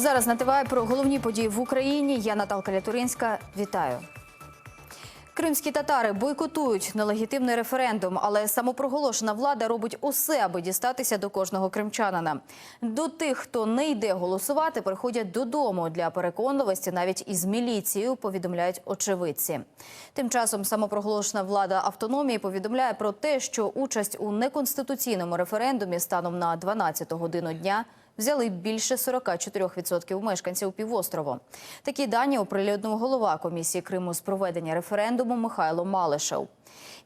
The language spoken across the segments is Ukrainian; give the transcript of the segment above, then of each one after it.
Зараз на ТВ про головні події в Україні. Я Наталка Лятуринська. Вітаю. Кримські татари бойкотують нелегітимний референдум, але самопроголошена влада робить усе, аби дістатися до кожного кримчанина. До тих, хто не йде голосувати, приходять додому для переконливості навіть із міліцією, повідомляють очевидці. Тим часом самопроголошена влада автономії повідомляє про те, що участь у неконституційному референдумі станом на 12 годину дня взяли більше 44% мешканців півострову. Такі дані оприлюднив голова комісії Криму з проведення референдуму Михайло Малишев.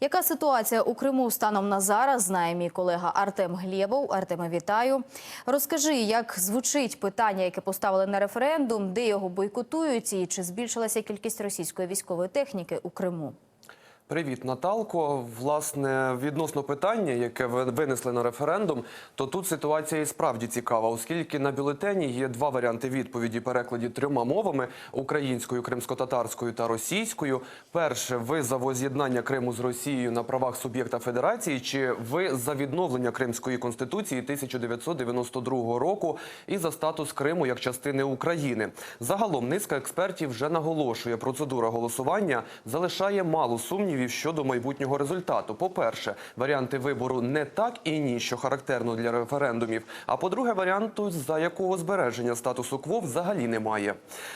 Яка ситуація у Криму станом на зараз, знає мій колега Артем Глєбов. Артеме, вітаю. Розкажи, як звучить питання, яке поставили на референдум, де його бойкотують, і чи збільшилася кількість російської військової техніки у Криму? Привіт, Наталко. Власне, відносно питання, яке ви винесли на референдум, то тут ситуація і справді цікава, оскільки на бюлетені є два варіанти відповіді, перекладі трьома мовами: українською, кримсько-татарською та російською. Перше, ви за воз'єднання Криму з Росією на правах суб'єкта федерації, чи ви за відновлення Кримської конституції 1992 року і за статус Криму як частини України. Загалом низка експертів вже наголошує, процедура голосування залишає мало сумнівів щодо майбутнього результату. По-перше, варіанти вибору не так і ні, що характерно для референдумів. А по-друге, варіанту, за якого збереження статусу кво взагалі немає.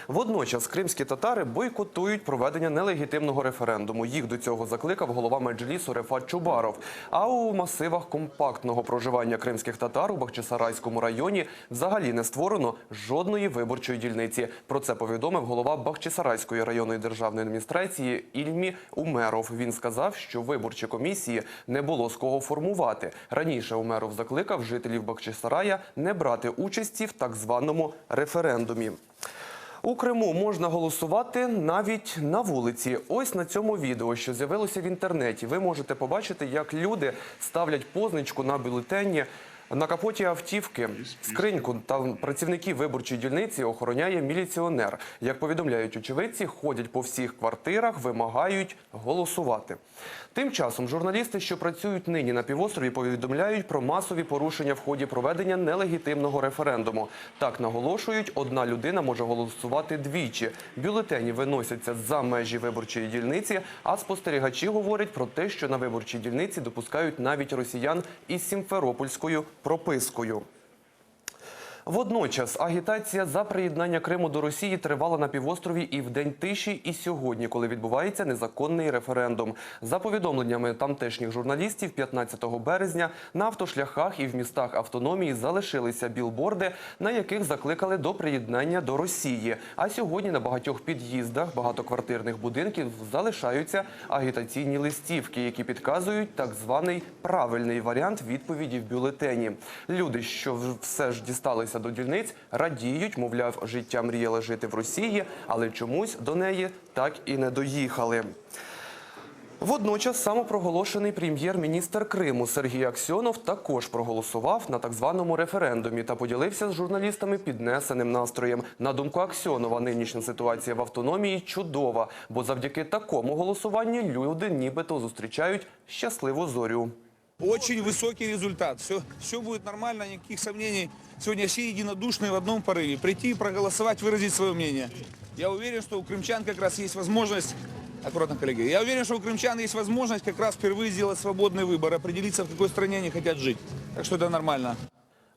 Водночас кримські татари бойкотують проведення нелегітимного референдуму. Їх до цього закликав голова меджлісу Рефат Чубаров. А у масивах компактного проживання кримських татар у Бахчисарайському районі взагалі не створено жодної виборчої дільниці. Про це повідомив голова Бахчисарайської районної державної адміністрації Ільмі Умеров. Він сказав, що виборчі комісії не було з кого формувати. Раніше Умеров закликав жителів Бахчисарая не брати участі в так званому референдумі. У Криму можна голосувати навіть на вулиці. Ось на цьому відео, що з'явилося в інтернеті, ви можете побачити, як люди ставлять позначку на бюлетені. На капоті автівки скриньку та працівників виборчої дільниці охороняє міліціонер. Як повідомляють очевидці, ходять по всіх квартирах, вимагають голосувати. Тим часом журналісти, що працюють нині на півострові, повідомляють про масові порушення в ході проведення нелегітимного референдуму. Так наголошують, одна людина може голосувати двічі. Бюлетені виносяться за межі виборчої дільниці, а спостерігачі говорять про те, що на виборчій дільниці допускають навіть росіян із сімферопольською пропискою. Водночас агітація за приєднання Криму до Росії тривала на півострові і в день тиші, і сьогодні, коли відбувається незаконний референдум. За повідомленнями тамтешніх журналістів, 15 березня на автошляхах і в містах автономії залишилися білборди, на яких закликали до приєднання до Росії. А сьогодні на багатьох під'їздах багатоквартирних будинків залишаються агітаційні листівки, які підказують так званий правильний варіант відповіді в бюлетені. Люди, що все ж дісталися до дільниць, радіють, мовляв, життя мріяли жити в Росії, але чомусь до неї так і не доїхали. Водночас самопроголошений прем'єр-міністр Криму Сергій Аксьонов також проголосував на так званому референдумі та поділився з журналістами піднесеним настроєм. На думку Аксьонова, нинішня ситуація в автономії чудова, бо завдяки такому голосуванню люди нібито зустрічають щасливу зорю. Очень высокий результат. Все, все будет нормально, никаких сомнений. Сегодня все единодушны в одном порыве. Прийти, проголосовать, выразить свое мнение. Я уверен, что у крымчан как раз есть возможность, аккуратно, коллеги, я уверен, что у крымчан есть возможность как раз впервые сделать свободный выбор, определиться, в какой стране они хотят жить. Так что это нормально.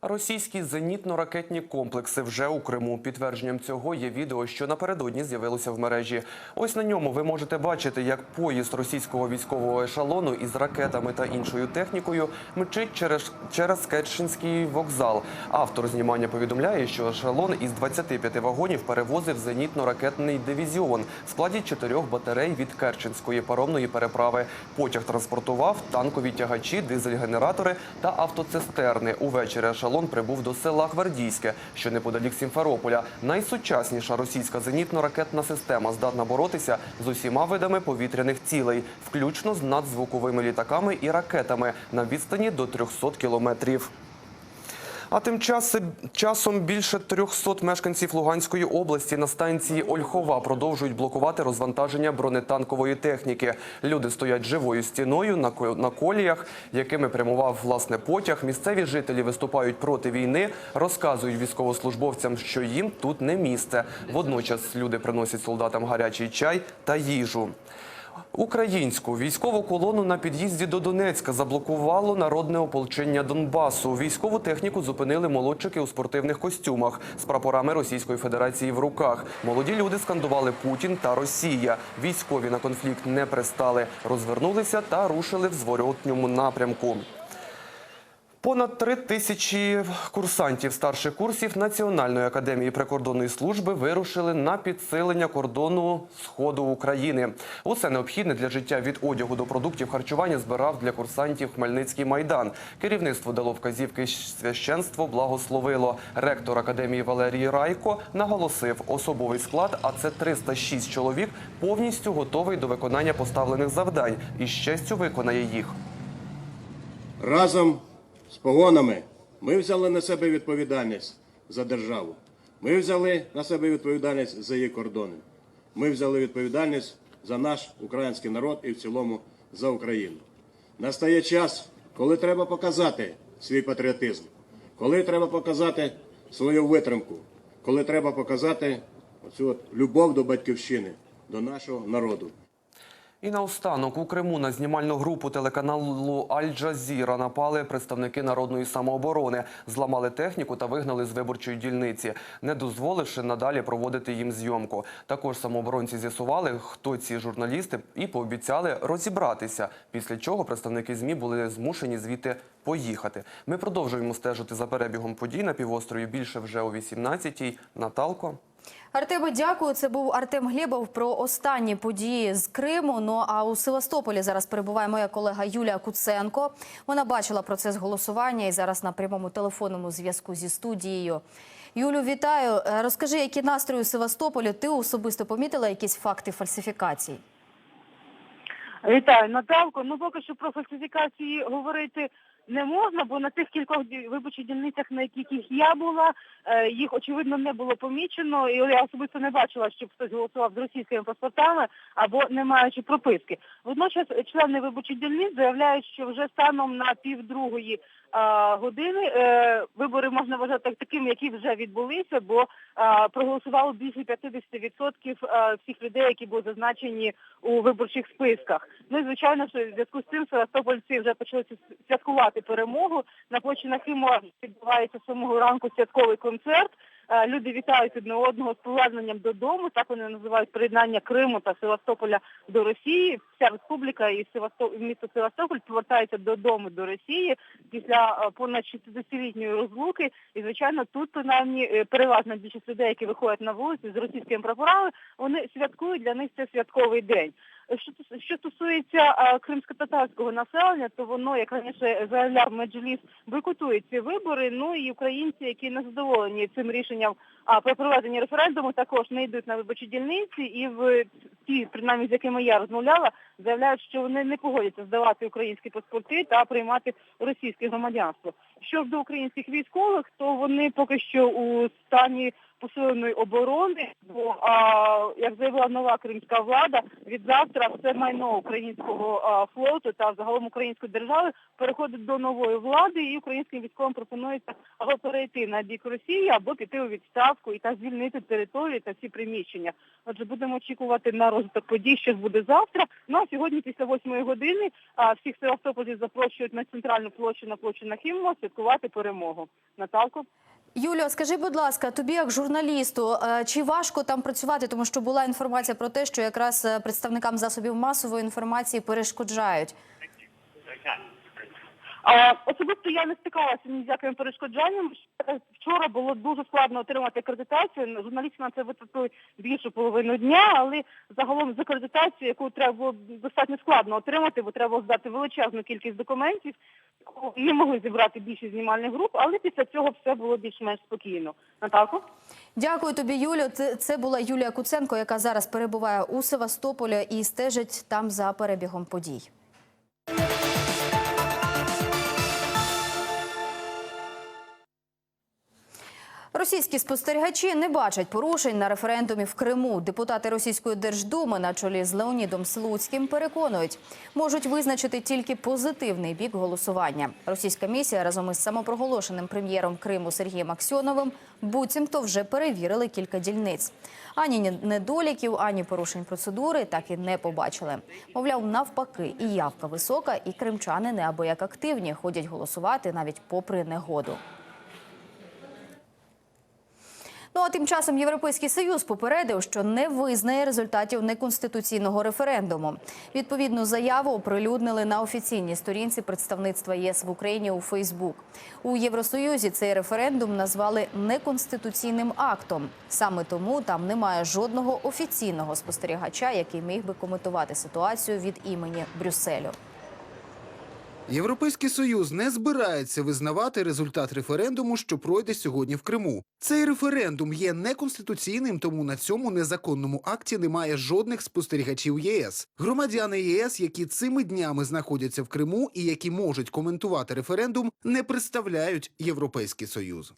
Російські зенітно-ракетні комплекси вже у Криму. Підтвердженням цього є відео, що напередодні з'явилося в мережі. Ось на ньому ви можете бачити, як поїзд російського військового ешелону із ракетами та іншою технікою мчить через, через Керченський вокзал. Автор знімання повідомляє, що ешелон із 25 вагонів перевозив зенітно-ракетний дивізіон в складі чотирьох батарей від Керченської паромної переправи. Потяг транспортував танкові тягачі, дизель-генератори та автоцистерни. Увечері ешелон прибув до села Гвардійське, що неподалік Сімферополя. Найсучасніша російська зенітно-ракетна система здатна боротися з усіма видами повітряних цілей, включно з надзвуковими літаками і ракетами на відстані до 300 кілометрів. А тим часом більше 300 мешканців Луганської області на станції Ольхова продовжують блокувати розвантаження бронетанкової техніки. Люди стоять живою стіною на коліях, якими прямував власне потяг. Місцеві жителі виступають проти війни, розказують військовослужбовцям, що їм тут не місце. Водночас люди приносять солдатам гарячий чай та їжу. Українську військову колону на під'їзді до Донецька заблокувало народне ополчення Донбасу. Військову техніку зупинили молодчики у спортивних костюмах з прапорами Російської Федерації в руках. Молоді люди скандували Путін та Росія. Військові на конфлікт не пристали, розвернулися та рушили в зворотньому напрямку. Понад три тисячі курсантів старших курсів Національної академії прикордонної служби вирушили на підсилення кордону сходу України. Усе необхідне для життя від одягу до продуктів харчування збирав для курсантів Хмельницький майдан. Керівництво дало вказівки, священство благословило. Ректор академії Валерій Райко наголосив, особовий склад, а це 306 чоловік, повністю готовий до виконання поставлених завдань і з честю виконає їх. Разом з погонами ми взяли на себе відповідальність за державу. Ми взяли на себе відповідальність за її кордони. Ми взяли відповідальність за наш український народ і в цілому за Україну. Настає час, коли треба показати свій патріотизм, коли треба показати свою витримку, коли треба показати оцю от любов до батьківщини, до нашого народу. І наостанок у Криму на знімальну групу телеканалу Аль-Джазіра напали представники народної самооборони, зламали техніку та вигнали з виборчої дільниці, не дозволивши надалі проводити їм зйомку. Також самооборонці з'ясували, хто ці журналісти, і пообіцяли розібратися. Після чого представники змі були змушені звідти поїхати. Ми продовжуємо стежити за перебігом подій на півострові. Більше вже о 18-й. Наталко. Артеме, дякую. Це був Артем Глєбов про останні події з Криму. Ну а у Севастополі зараз перебуває моя колега Юлія Куценко. Вона бачила процес голосування і зараз на прямому телефонному зв'язку зі студією. Юлю, вітаю. Е, Розкажи, які настрої у Севастополі? Ти особисто помітила якісь факти фальсифікацій? Вітаю, Наталко. Ну поки що про фальсифікації говорити не можна, бо на тих кількох виборчих дільницях, на яких я була, е, їх очевидно не було помічено. І я особисто не бачила, щоб хтось голосував з російськими паспортами або не маючи прописки. Водночас члени виборчих дільниць заявляють, що вже станом на півдругої години е, вибори можна вважати такими, які вже відбулися, бо проголосувало більше 50% всіх людей, які були зазначені у виборчих списках. Ну і звичайно, що в зв'язку з цим Севастопольці вже почали святкувати перемогу. На площі Нахима відбувається з самого ранку святковий концерт. Люди вітають одне одного з поверненням додому. Так вони називають приєднання Криму та Севастополя до Росії. Вся республіка і Севасто... місто Севастополь повертається додому до Росії після е, понад 60-літньої розлуки. І звичайно, тут принаймні е, переважна більшість людей, які виходять на вулиці з російськими прапорами, вони святкують для них це святковий день. Що, що стосується е, кримсько-татарського населення, то воно, як раніше заявляв Меджліс, бойкотує ці вибори. Ну і українці, які не задоволені цим рішенням а, про проведення референдуму, також не йдуть на виборчі дільниці. І в ті, принаймні з якими я розмовляла, заявляють, що вони не погодяться здавати українські паспорти та приймати російське громадянство. Що до українських військових, то вони поки що у стані посиленої оборони, бо а, як заявила нова кримська влада, від завтра все майно українського а, флоту та загалом української держави переходить до нової влади, і українським військовим пропонується або перейти на бік Росії, або піти у відставку і так звільнити територію та всі приміщення. Отже, будемо очікувати на розвиток подій, що буде завтра. Ну а сьогодні, після восьмої години, а, всіх Севастополів запрошують на центральну площу на площу Нахімова святкувати перемогу. Наталко. Юлія, скажи, будь ласка, тобі як журналісту, е, чи важко там працювати, тому що була інформація про те, що якраз е, представникам засобів масової інформації перешкоджають. А, особисто я не стикалася ні з яким перешкоджанням. Вчора було дуже складно отримати акредитацію. Журналісти на це витратили більшу половину дня, але загалом з акредитацією, яку треба було достатньо складно отримати, бо треба було здати величезну кількість документів, не могли зібрати більшість знімальних груп, але після цього все було більш-менш спокійно. Наталко? Дякую тобі, Юлю. Це, це була Юлія Куценко, яка зараз перебуває у Севастополі і стежить там за перебігом подій. Російські спостерігачі не бачать порушень на референдумі в Криму. Депутати Російської Держдуми на чолі з Леонідом Слуцьким переконують, можуть визначити тільки позитивний бік голосування. Російська місія разом із самопроголошеним прем'єром Криму Сергієм Аксьоновим буцімто вже перевірили кілька дільниць. Ані ні- недоліків, ані порушень процедури так і не побачили. Мовляв, навпаки, і явка висока, і кримчани неабияк активні ходять голосувати навіть попри негоду. Ну а тим часом Європейський Союз попередив, що не визнає результатів неконституційного референдуму. Відповідну заяву оприлюднили на офіційній сторінці представництва ЄС в Україні у Фейсбук. У Євросоюзі цей референдум назвали неконституційним актом. Саме тому там немає жодного офіційного спостерігача, який міг би коментувати ситуацію від імені Брюсселю. Європейський союз не збирається визнавати результат референдуму, що пройде сьогодні в Криму. Цей референдум є неконституційним, тому на цьому незаконному акті немає жодних спостерігачів ЄС. Громадяни ЄС, які цими днями знаходяться в Криму і які можуть коментувати референдум, не представляють Європейський союз.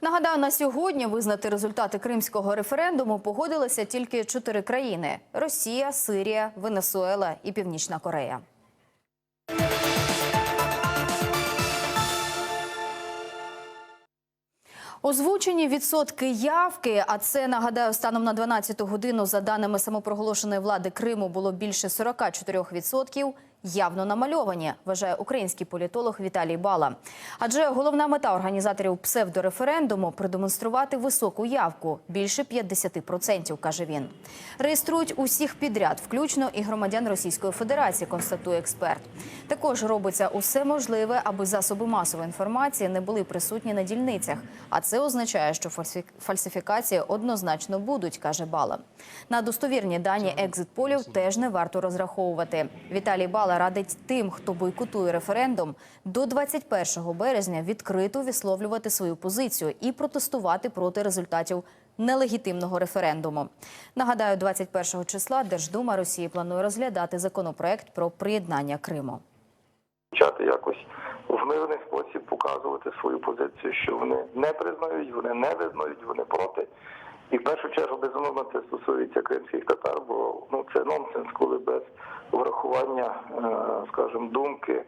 Нагадаю, на сьогодні визнати результати кримського референдуму погодилися тільки чотири країни: Росія, Сирія, Венесуела і Північна Корея. Озвучені відсотки явки, а це нагадаю, станом на 12 годину, за даними самопроголошеної влади Криму, було більше 44%, явно намальовані, вважає український політолог Віталій Бала. Адже головна мета організаторів псевдореферендуму продемонструвати високу явку більше 50%, каже він. Реєструють усіх підряд, включно і громадян Російської Федерації, констатує експерт. Також робиться усе можливе, аби засоби масової інформації не були присутні на дільницях. А це означає, що фальсифі- фальсифікації однозначно будуть, каже Бала. На достовірні дані екзит-полів теж не варто розраховувати. Віталій Бала радить тим, хто бойкотує референдум, до 21 березня відкрито висловлювати свою позицію і протестувати проти результатів нелегітимного референдуму. Нагадаю, 21 числа Держдума Росії планує розглядати законопроект про приєднання Криму. почати якось в мирний спосіб показувати свою позицію, що вони не признають, вони не визнають, вони проти. І в першу чергу, безумовно, це стосується кримських татар, бо ну це нонсенс, коли без врахування, е, скажімо, думки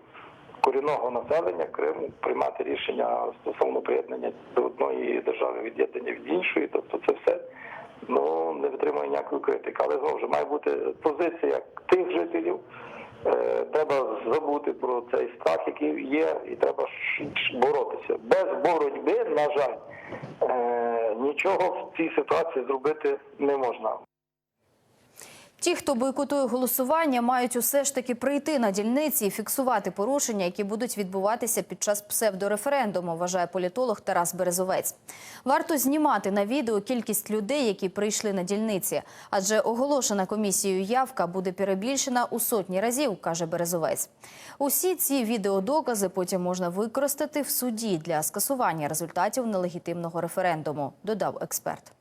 корінного населення Криму приймати рішення стосовно приєднання до одної держави від'єднання від іншої, тобто це все ну не витримує ніякої критики. Але знову ж має бути позиція тих жителів. Е, Треба забути про цей страх, який є, і треба боротися. Без боротьби, на жаль, е, нічого в цій ситуації зробити не можна. Ті, хто бойкотує голосування, мають усе ж таки прийти на дільниці і фіксувати порушення, які будуть відбуватися під час псевдореферендуму, вважає політолог Тарас Березовець. Варто знімати на відео кількість людей, які прийшли на дільниці, адже оголошена комісією явка буде перебільшена у сотні разів, каже Березовець. Усі ці відеодокази потім можна використати в суді для скасування результатів нелегітимного референдуму, додав експерт.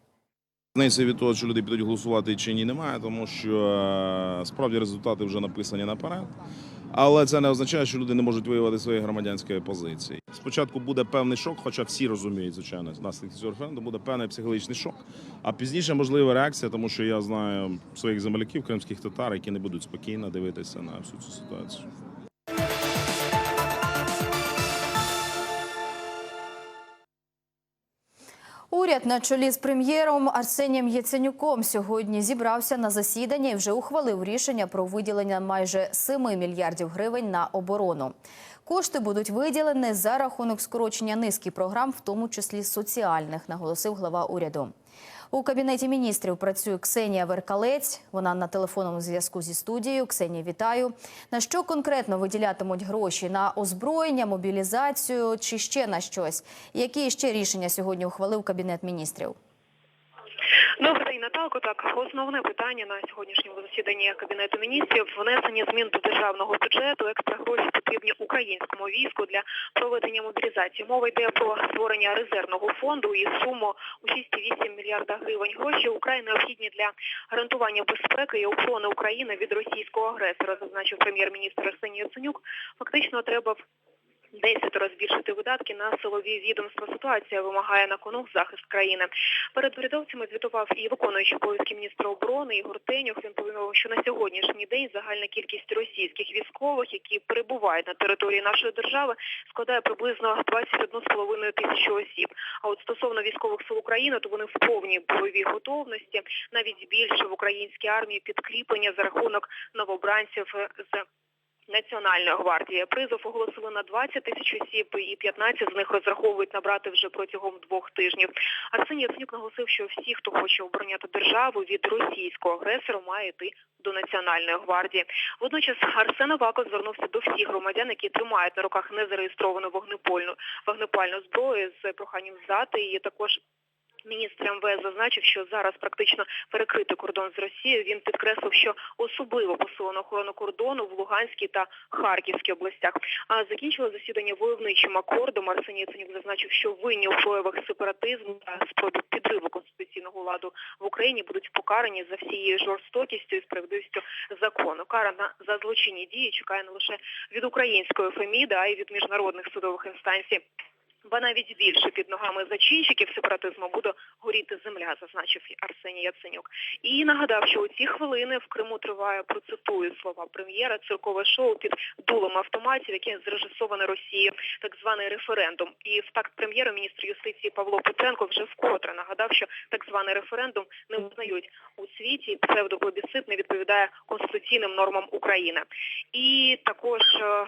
Різниці від того, що люди підуть голосувати чи ні, немає, тому що е, справді результати вже написані наперед. Але це не означає, що люди не можуть виявити свої громадянської позиції. Спочатку буде певний шок, хоча всі розуміють, звичайно, наслідки цього референдуму буде певний психологічний шок. А пізніше можлива реакція, тому що я знаю своїх земляків, кримських татар, які не будуть спокійно дивитися на всю цю ситуацію. Уряд на чолі з прем'єром Арсенієм Яценюком сьогодні зібрався на засідання і вже ухвалив рішення про виділення майже 7 мільярдів гривень на оборону. Кошти будуть виділені за рахунок скорочення низки програм, в тому числі соціальних, наголосив глава уряду. У кабінеті міністрів працює Ксенія Веркалець. Вона на телефонному зв'язку зі студією. Ксенія, вітаю. На що конкретно виділятимуть гроші? На озброєння, мобілізацію чи ще на щось? Які ще рішення сьогодні ухвалив кабінет міністрів? Добрий день, Наталко. Так, основне питання на сьогоднішньому засіданні Кабінету міністрів – внесення змін до державного бюджету. Екстра гроші потрібні українському війську для проведення мобілізації. Мова йде про створення резервного фонду і суму у 6,8 мільярда гривень. Гроші Украй необхідні для гарантування безпеки і охорони України від російського агресора, зазначив прем'єр-міністр Арсеній Яценюк. Фактично треба Десятеро збільшити видатки на силові відомства. Ситуація вимагає на кону захист країни. Перед урядовцями звітував і виконуючий обов'язки міністра оборони Ігор Тенюх. Він повідомив, що на сьогоднішній день загальна кількість російських військових, які перебувають на території нашої держави, складає приблизно 21,5 тисячі осіб. А от стосовно військових сил України, то вони в повній бойовій готовності, навіть більше в українській армії підкріплення за рахунок новобранців з Національної гвардії призов оголосили на 20 тисяч осіб, і 15 з них розраховують набрати вже протягом двох тижнів. Арсеній Яценюк наголосив, що всі, хто хоче обороняти державу від російського агресора, має йти до Національної гвардії. Водночас Арсен Аваков звернувся до всіх громадян, які тримають на руках незареєстровану вогнепальну вогнепальну зброю з проханням здати її також. Міністр МВС зазначив, що зараз практично перекритий кордон з Росією. Він підкреслив, що особливо посилено охорону кордону в Луганській та Харківській областях. А закінчили засідання войовничим акордом. Арсеній Яценюк зазначив, що винні у проявах сепаратизму та спробі підриву конституційного ладу в Україні будуть покарані за всією жорстокістю і справедливістю закону. Кара на за злочинні дії чекає не лише від української ФЕМІДа, а й від міжнародних судових інстанцій. Ба навіть більше під ногами зачинщиків сепаратизму буде горіти земля, зазначив Арсеній Яценюк. І нагадав, що у ці хвилини в Криму триває, процитую слова прем'єра, циркове шоу під дулом автоматів, яке зрежисоване Росією, так званий референдум. І в такт прем'єра міністр юстиції Павло Петренко вже вкотре нагадав, що так званий референдум не визнають у світі. і не відповідає конституційним нормам України. І також е,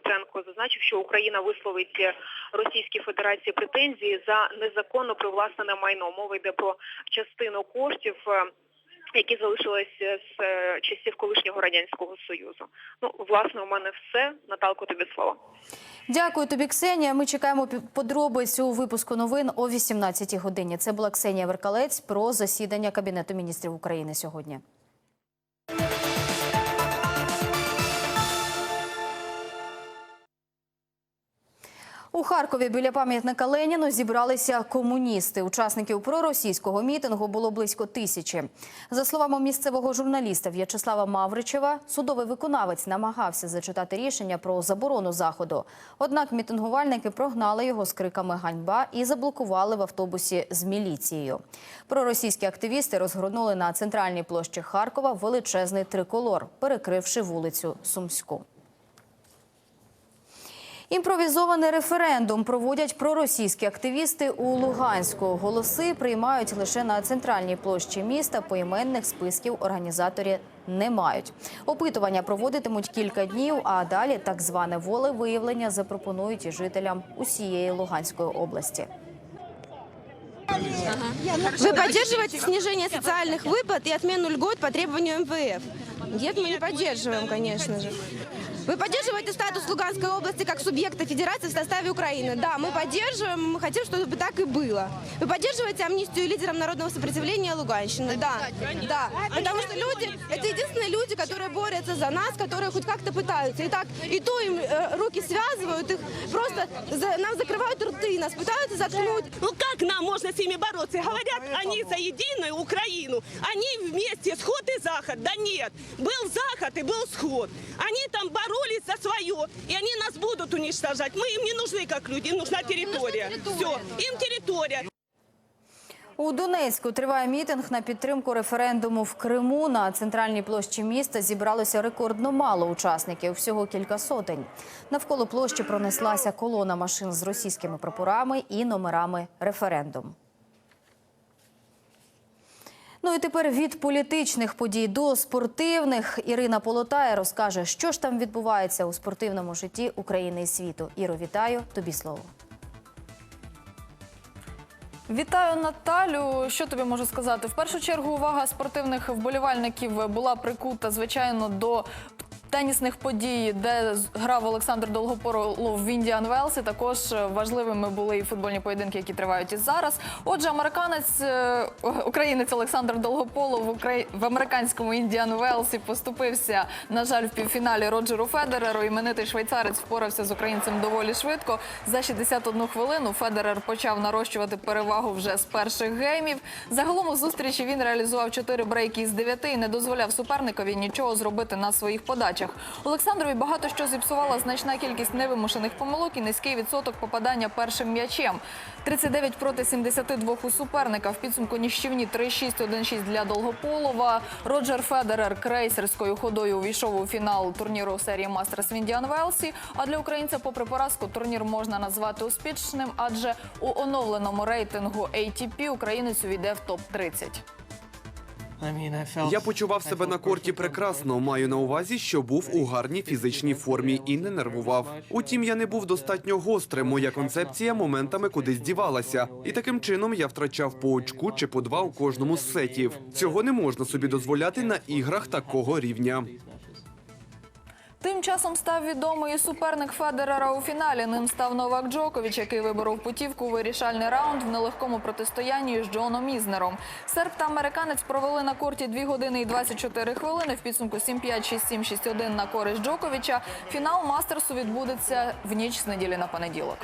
Петренко зазначив, що Україна висловить Російській Федерації претензії за незаконно привласнене майно. Мова йде про частину коштів. е, Які залишилися з е, часів колишнього радянського союзу. Ну, власне, у мене все. Наталко, тобі слово. Дякую тобі, Ксенія. Ми чекаємо подробиць у випуску новин о 18 годині. Це була Ксенія Веркалець про засідання Кабінету міністрів України сьогодні. У Харкові біля пам'ятника Леніну зібралися комуністи. Учасників проросійського мітингу було близько тисячі. За словами місцевого журналіста В'ячеслава Мавричева, судовий виконавець намагався зачитати рішення про заборону заходу. Однак мітингувальники прогнали його з криками ганьба і заблокували в автобусі з міліцією. Проросійські активісти розгорнули на центральній площі Харкова величезний триколор, перекривши вулицю Сумську. Імпровізований референдум проводять проросійські активісти у Луганську. Голоси приймають лише на центральній площі міста. Поіменних списків організаторі не мають. Опитування проводитимуть кілька днів, а далі так зване волевиявлення запропонують і жителям усієї Луганської області. Вы поддерживаете снижение социальных выплат и отмену льгот по требованию МВФ? Нет, мы не поддерживаем, конечно же. Вы поддерживаете статус Луганской области как субъекта федерации в составе Украины? Да, мы поддерживаем, мы хотим, чтобы так и было. Вы поддерживаете амнистию лидерам народного сопротивления Луганщины? Да, да. Потому что люди, это единственные люди, которые борются за нас, которые хоть как-то пытаются. И так, и то им э, руки связывают, их просто за- нам закрывают рты, нас пытаются заткнуть. Ну как нам можно с ними бороться? Говорят, они за единую Украину. Они вместе, сход и заход. Да нет, был заход и был сход. Они там боролись за свое, и они нас будут уничтожать. Мы им не нужны как люди, им нужна территория. Все, им территория. У Донецьку триває мітинг на підтримку референдуму в Криму. На центральній площі міста зібралося рекордно мало учасників, всього кілька сотень. Навколо площі пронеслася колона машин з російськими прапорами і номерами референдум. Ну і тепер від політичних подій до спортивних Ірина Полотая розкаже, що ж там відбувається у спортивному житті України і світу. Іро, вітаю тобі слово. Вітаю Наталю. Що тобі можу сказати? В першу чергу увага спортивних вболівальників була прикута, звичайно, до тенісних подій, де грав Олександр Долгополов в Індіан Велсі. Також важливими були і футбольні поєдинки, які тривають і зараз. Отже, американець, е, українець Олександр Долгополов в американському Індіан Велсі поступився, на жаль, в півфіналі Роджеру Федереру. Іменитий швейцарець впорався з українцем доволі швидко. За 61 хвилину Федерер почав нарощувати перевагу вже з перших геймів. Загалом у зустрічі він реалізував 4 брейки із 9 і не дозволяв суперникові нічого зробити на своїх подачах. Матчах. Олександрові багато що зіпсувала значна кількість невимушених помилок і низький відсоток попадання першим м'ячем. 39 проти 72 у суперника. В підсумку ніщівні 3-6-1-6 для Долгополова. Роджер Федерер крейсерською ходою увійшов у фінал турніру серії Мастерс в Індіан Велсі. А для українця, попри поразку, турнір можна назвати успішним, адже у оновленому рейтингу ATP українець увійде в топ-30. Я почував себе на корті прекрасно. Маю на увазі, що був у гарній фізичній формі і не нервував. Утім, я не був достатньо гострим. Моя концепція моментами кудись дівалася, і таким чином я втрачав по очку чи по два у кожному з сетів. Цього не можна собі дозволяти на іграх такого рівня. Тим часом став відомий і суперник Федерера у фіналі. Ним став Новак Джокович, який виборов путівку у вирішальний раунд в нелегкому протистоянні з Джоном Ізнером. Серб та американець провели на корті 2 години і 24 хвилини. В підсумку 7-5, 6-7, 6-1 на користь Джоковича. Фінал Мастерсу відбудеться в ніч з неділі на понеділок.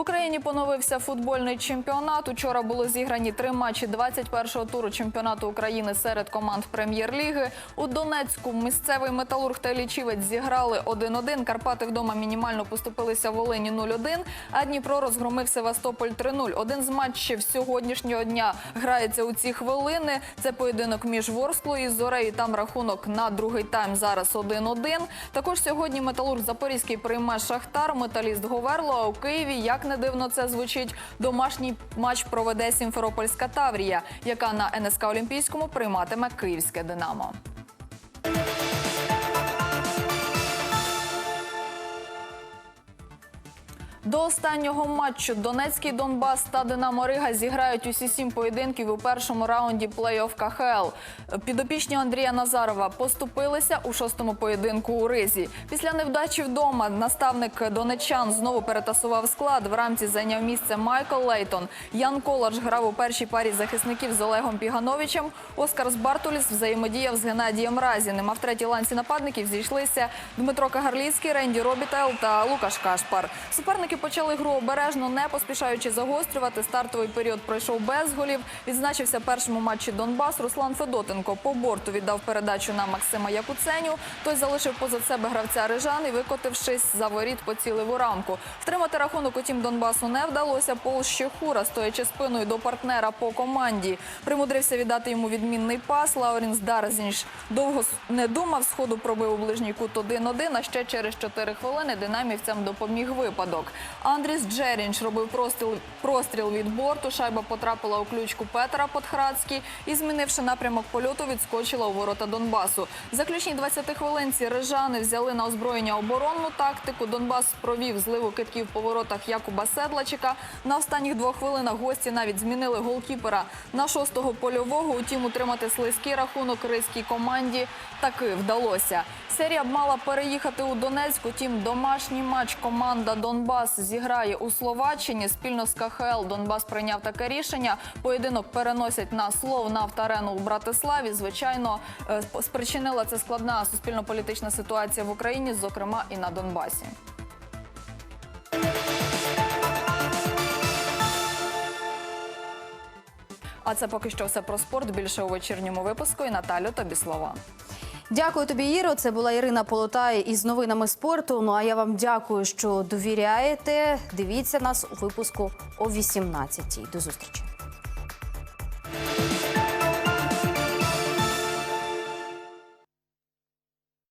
Україні поновився футбольний чемпіонат. Учора були зіграні три матчі 21-го туру чемпіонату України серед команд прем'єр-ліги. У Донецьку місцевий металург та лічівець зіграли 1-1. Карпати вдома мінімально поступилися Волині 0-1, а Дніпро розгромив Севастополь 3-0. Один з матчів сьогоднішнього дня грається у ці хвилини. Це поєдинок між Ворсклою і Зорею. Там рахунок на другий тайм зараз 1-1. Також сьогодні металург Запорізький прийме Шахтар, металіст Говерло. А у Києві, як не дивно це звучить, домашній матч проведе Сімферопольська Таврія, яка на НСК Олімпійському прийматиме Київське Динамо. До останнього матчу Донецький Донбас та Динамо Рига зіграють усі сім поєдинків у першому раунді плей-офф КХЛ. Підопічні Андрія Назарова поступилися у шостому поєдинку у Ризі. Після невдачі вдома наставник донечан знову перетасував склад. В рамці зайняв місце Майкл Лейтон. Ян Колач грав у першій парі захисників з Олегом Пігановичем. Оскар Збартуліс взаємодіяв з Геннадієм Разіним. А в третій ланці нападників зійшлися Дмитро Кагарліцький, Ренді Робітел та Лукаш Кашпар. Суперники почали гру обережно, не поспішаючи загострювати. Стартовий період пройшов без голів. Відзначився першому матчі Донбас. Руслан Федотенко по борту віддав передачу на Максима Якуценю. Той залишив позад себе гравця Рижан і, викотившись за воріт, поцілив у рамку. Втримати рахунок, утім, Донбасу не вдалося. Пол Щехура, стоячи спиною до партнера по команді, примудрився віддати йому відмінний пас. Лаурінс Дарзініш довго не думав. Сходу пробив у ближній кут 1-1, а ще через 4 хвилини динамівцям допоміг випадок. Андріс Джерінч робив простріл, простріл від борту. Шайба потрапила у ключку Петра Подхрацький і, змінивши напрямок польоту, відскочила у ворота Донбасу. В заключній 20 хвилинці рижани взяли на озброєння оборонну тактику. Донбас провів зливу китків по воротах Якуба Седлачика. На останніх двох хвилинах гості навіть змінили голкіпера на шостого польового. Утім, утримати слизький рахунок ризькій команді таки вдалося. Серія б мала переїхати у Донецьк. Утім, домашній матч команда Донбас зіграє у Словаччині. Спільно з КХЛ Донбас прийняв таке рішення. Поєдинок переносять на слов нафтарену у Братиславі. Звичайно, е, спричинила це складна суспільно-політична ситуація в Україні, зокрема і на Донбасі. А це поки що все про спорт. Більше у вечірньому випуску. І Наталю тобі слова. Дякую тобі, Іро. Це була Ірина Полотай із новинами спорту. Ну а я вам дякую, що довіряєте. Дивіться нас у випуску о 18-й. До зустрічі.